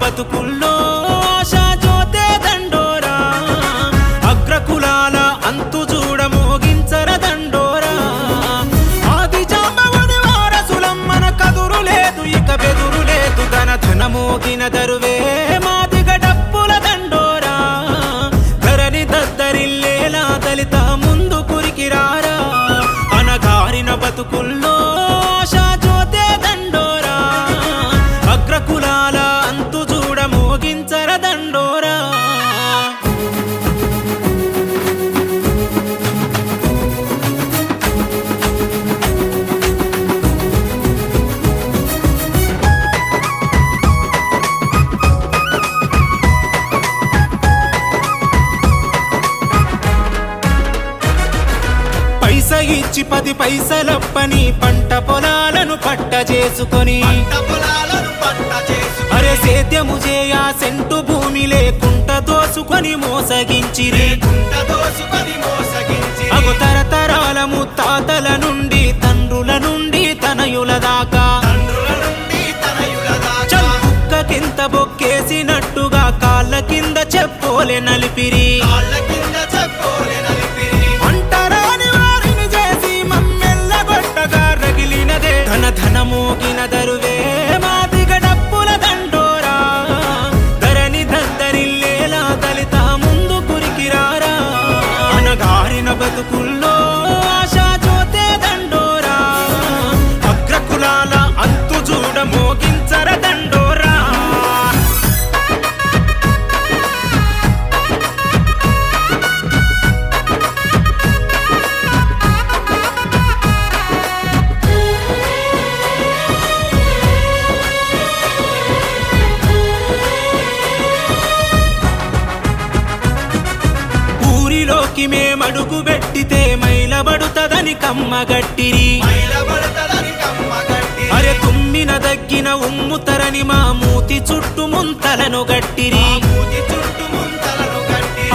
బతుకుల్లో ఆశా జ్యోతే దండోరా. అగ్రకులాల అంతు చూడ మోగించర దండోరా. ఆది జాంబవుని వారసులం మన కదురు లేదు ఇక బెదురు లేదు ధన ధన మోగిన దరువే. పైసలప్పని పంట పొలాలను పట్ట చేసుకొని అరే సేద్యము చేయ సెంటు భూమి లేకుంట దోసుకొని మోసగించిరి. అగు తరతరాల ముత్తాతల నుండి తండ్రుల నుండి తనయుల దాకా. తండ్రుల నుండి తనయుల దాకా. చల్ కుక్కకింత బొక్కేసినట్టుగా కాళ్ళ కింద చెప్పులే నలిపిరి. ఊరిలోకి మేమడుగు పెట్టితే మైలబడుతదని కమ్మగట్టిరి. అరె తుమ్మిన దగ్గిన ఉమ్ముతరని మా మూతి చుట్టు ముంతలను గట్టిరి.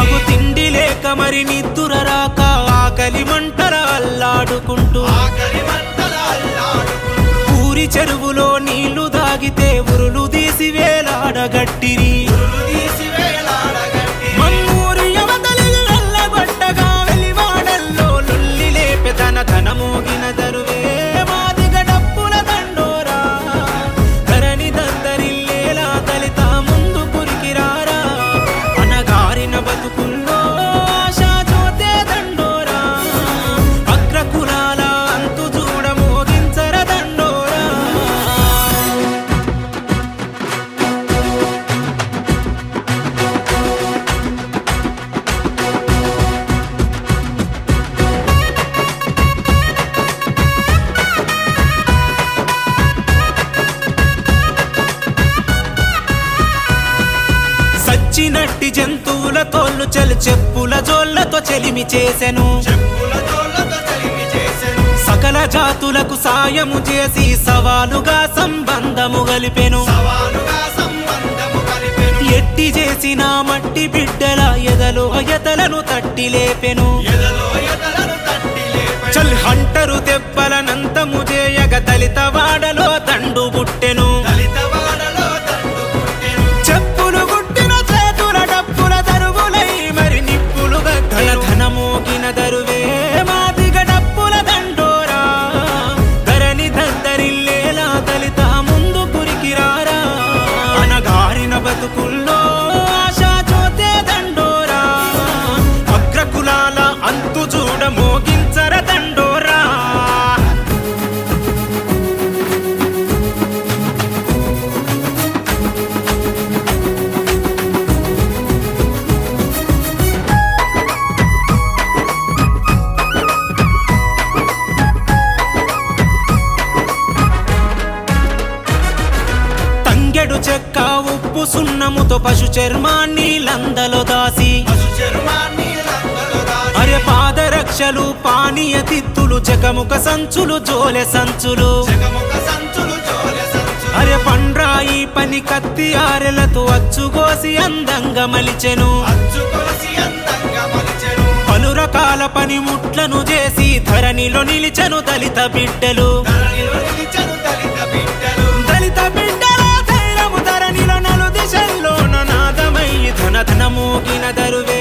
అగు తిండి లేక మరి నిద్దుర రాక ఆకలి మంటల అల్లాడుకుంటూ. ఆకలి మంటల అల్లాడుకుంటూ. ఊరి చెరువులో నీళ్ళు దాగితే ఉరులు తీసి వేలాడగట్టిరి. సచ్చినట్టి జంతువుల తోళ్ళు చలి చెప్పుల జోళ్ళతో చెలిమి చేసెను. సకల జాతులకు సాయము చేసి సవాలుగా సంబంధము గలిపెను. కలిపెను ఎట్టి చేసిన మట్టి బిడ్డల ఎదలో ఎదలను తట్టి లేపెను. చల్ హంటరు దెబ్బలనంతము చేయగ దళిత వాడలు ఉప్పు సున్నముతో పశు చర్మాన్ని లందలో దాసి. అరె పాదరక్షలు పానీయ తిత్తులు చెకముక సంచులు జోలె సంచులు. జగముఖ సంచులు జోలె సంచులు. అరె పండ్రాయి పని కత్తి ఆరెలతో అచ్చుకోసి అందంగా మలిచెను. అచ్చు కొలసి అందంగా మలిచెను. పలు రకాల పనిముట్లను చేసి ధరణిలో నిలిచెను దళిత బిడ్డలు. మూగిన దరువే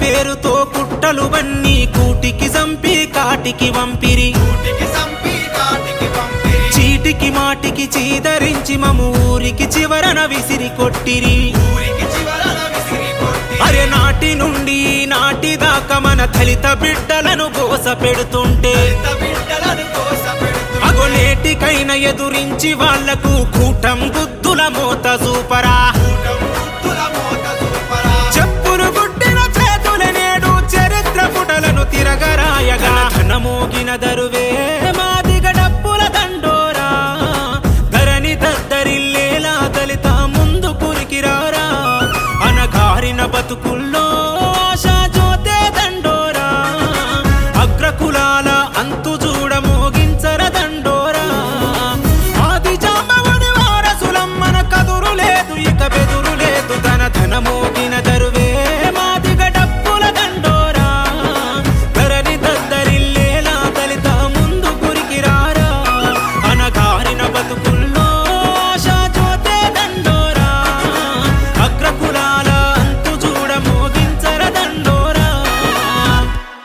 పేరుతో కుట్టలు వన్నీ కూటికి సంపి కాటికి వంపిరి. చీటికి మాటికి చీదరించి మము ఊరికి చివరన విసిరి కొట్టిరి. అరే నాటి నుండి నాటి దాకా మన దళిత బిడ్డలను గోస పెడుతుంటే అగో నేటికైనా ఎదురించి వాళ్ళకు కూటం గుద్దుల మోత సూపరా మాయగా ధనమోగిన దరువే